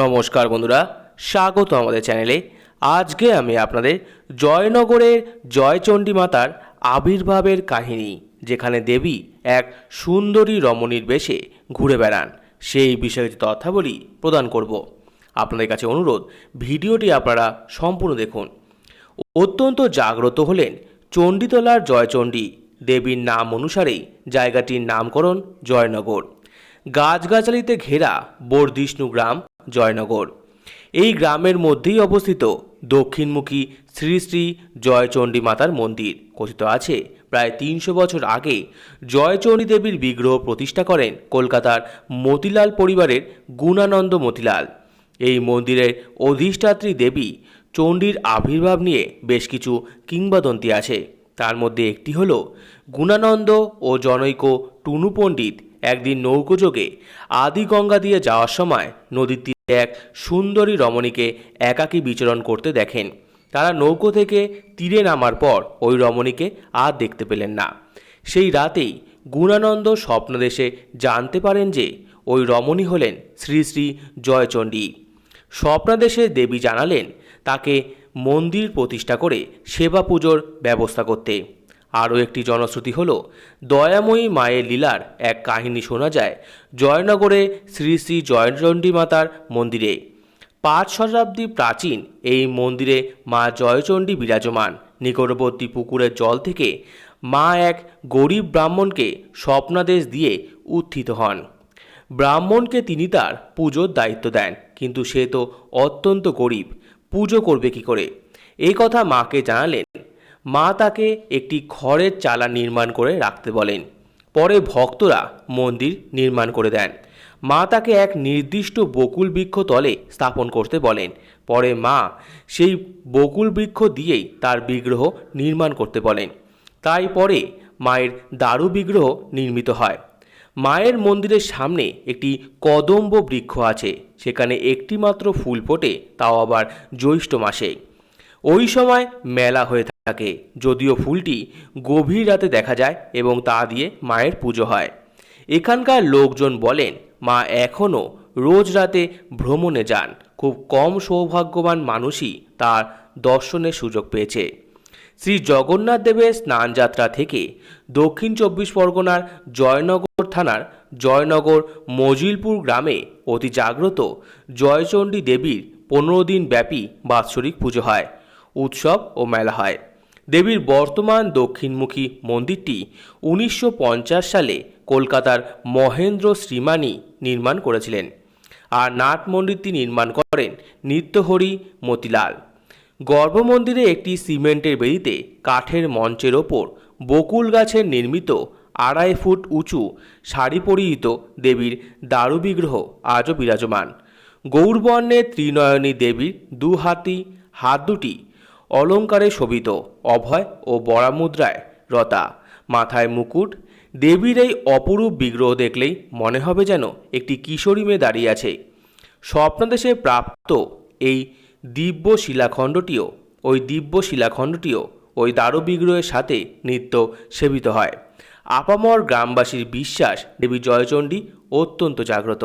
নমস্কার বন্ধুরা, স্বাগত আমাদের চ্যানেলে। আজকে আমি আপনাদের জয়নগরের জয়চণ্ডী মাতার আবির্ভাবের কাহিনী, যেখানে দেবী এক সুন্দরী রমণীর বেশে ঘুরে বেড়ান। সেই বিষয়ে তথ্যাবলী প্রদান করব। আপনাদের কাছে অনুরোধ, ভিডিওটি আপনারা সম্পূর্ণ দেখুন। অত্যন্ত জাগ্রত হলেন চণ্ডীতলার জয়চণ্ডী। দেবীর নাম অনুসারেই জায়গাটির নামকরণ জয়নগর। গাছগাছালিতে ঘেরা বর্ধিষ্ণু গ্রাম জয়নগর। এই গ্রামের মধ্যেই অবস্থিত দক্ষিণমুখী শ্রী শ্রী জয়চণ্ডী মাতার মন্দির। কথিত আছে, প্রায় তিনশো বছর আগে জয়চণ্ডী দেবীর বিগ্রহ প্রতিষ্ঠা করেন কলকাতার মতিলাল পরিবারের গুণানন্দ মতিলাল। এই মন্দিরের অধিষ্ঠাত্রী দেবী চণ্ডীর আবির্ভাব নিয়ে বেশ কিছু কিংবদন্তি আছে। তার মধ্যে একটি হল গুণানন্দ ও জনৈক টুনু পণ্ডিত। একদিন নৌকোযোগে আদি গঙ্গা দিয়ে যাওয়ার সময় নদীর তীরে এক সুন্দরী রমণীকে একাকী বিচরণ করতে দেখেন। তারা নৌকো থেকে তীরে নামার পর ওই রমণীকে আর দেখতে পেলেন না। সেই রাতেই গুণানন্দ স্বপ্নদেশে জানতে পারেন যে ওই রমণী হলেন শ্রী শ্রী জয়চণ্ডী। স্বপ্নাদেশে দেবী জানালেন তাকে মন্দির প্রতিষ্ঠা করে সেবা পুজোর ব্যবস্থা করতে। আরও একটি জনশ্রুতি হল, দয়াময়ী মায়ের লীলার এক কাহিনী শোনা যায় জয়নগরে শ্রী শ্রী জয়চণ্ডী মাতার মন্দিরে। পাঁচ শতাব্দী প্রাচীন এই মন্দিরে মা জয়চণ্ডী বিরাজমান। নিকটবর্তী পুকুরের জল থেকে মা এক গরিব ব্রাহ্মণকে স্বপ্নাদেশ দিয়ে উত্থিত হন। ব্রাহ্মণকে তিনি তার পুজোর দায়িত্ব দেন, কিন্তু সে তো অত্যন্ত গরিব। পুজো করবে কি করে? এই কথা মাকে জানালেন মা তাকে একটি খড়ের চালা নির্মাণ করে রাখতে বলেন। পরে ভক্তরা মন্দির নির্মাণ করে দেন। মা তাকে এক নির্দিষ্ট বকুল বৃক্ষ তলে স্থাপন করতে বলেন। পরে মা সেই বকুল বৃক্ষ দিয়েই তার বিগ্রহ নির্মাণ করতে বলেন। তাই পরে মায়ের দারু বিগ্রহ নির্মিত হয়। মায়ের মন্দিরের সামনে একটি কদম্ব বৃক্ষ আছে। সেখানে একটি মাত্র ফুল ফোটে, তাও আবার জ্যৈষ্ঠ মাসে। ওই সময় মেলা হয়ে থাকে যদিও ফুলটি গভীর রাতে দেখা যায় এবং তা দিয়ে মায়ের পুজো হয়। এখানকার লোকজন বলেন, মা এখনও রোজ রাতে ভ্রমণে যান। খুব কম সৌভাগ্যবান মানুষই তার দর্শনের সুযোগ পেয়েছে। শ্রী জগন্নাথ দেবের স্নানযাত্রা থেকে দক্ষিণ চব্বিশ পরগনার জয়নগর থানার জয়নগর মজিলপুর গ্রামে অতি জাগ্রত জয়চণ্ডী দেবীর পনেরো দিন ব্যাপী বাৎসরিক পুজো হয়, উৎসব ও মেলা হয়। দেবীর বর্তমান দক্ষিণমুখী মন্দিরটি উনিশশো পঞ্চাশ সালে কলকাতার মহেন্দ্র শ্রীমানি নির্মাণ করেছিলেন আর নাট মন্দিরটি নির্মাণ করেন নিত্যহরি মতিলাল। গর্ভমন্দিরে একটি সিমেন্টের বেদিতে কাঠের মঞ্চের ওপর বকুল গাছের নির্মিত আড়াই ফুট উঁচু শাড়ি পরিহিত দেবীর দারু বিগ্রহ আজও বিরাজমান। গৌরবর্ণের ত্রিনয়নী দেবীর দু হাতি, হাত দুটি অলঙ্কারে শোভিত, অভয় ও বড়ামুদ্রায় রতা। মাথায় মুকুট, দেবীর এই অপরূপ বিগ্রহ দেখলেই মনে হবে যেন একটি কিশোরী মেয়ে দাঁড়িয়ে আছে। স্বপ্নদেশে প্রাপ্ত এই দিব্য শিলাখণ্ডটিও, ওই দিব্য শিলাখণ্ডটিও ওই দারু বিগ্রহের সাথে নিত্য সেবিত হয়। আপামর গ্রামবাসীর বিশ্বাস দেবী জয়চণ্ডী অত্যন্ত জাগ্রত।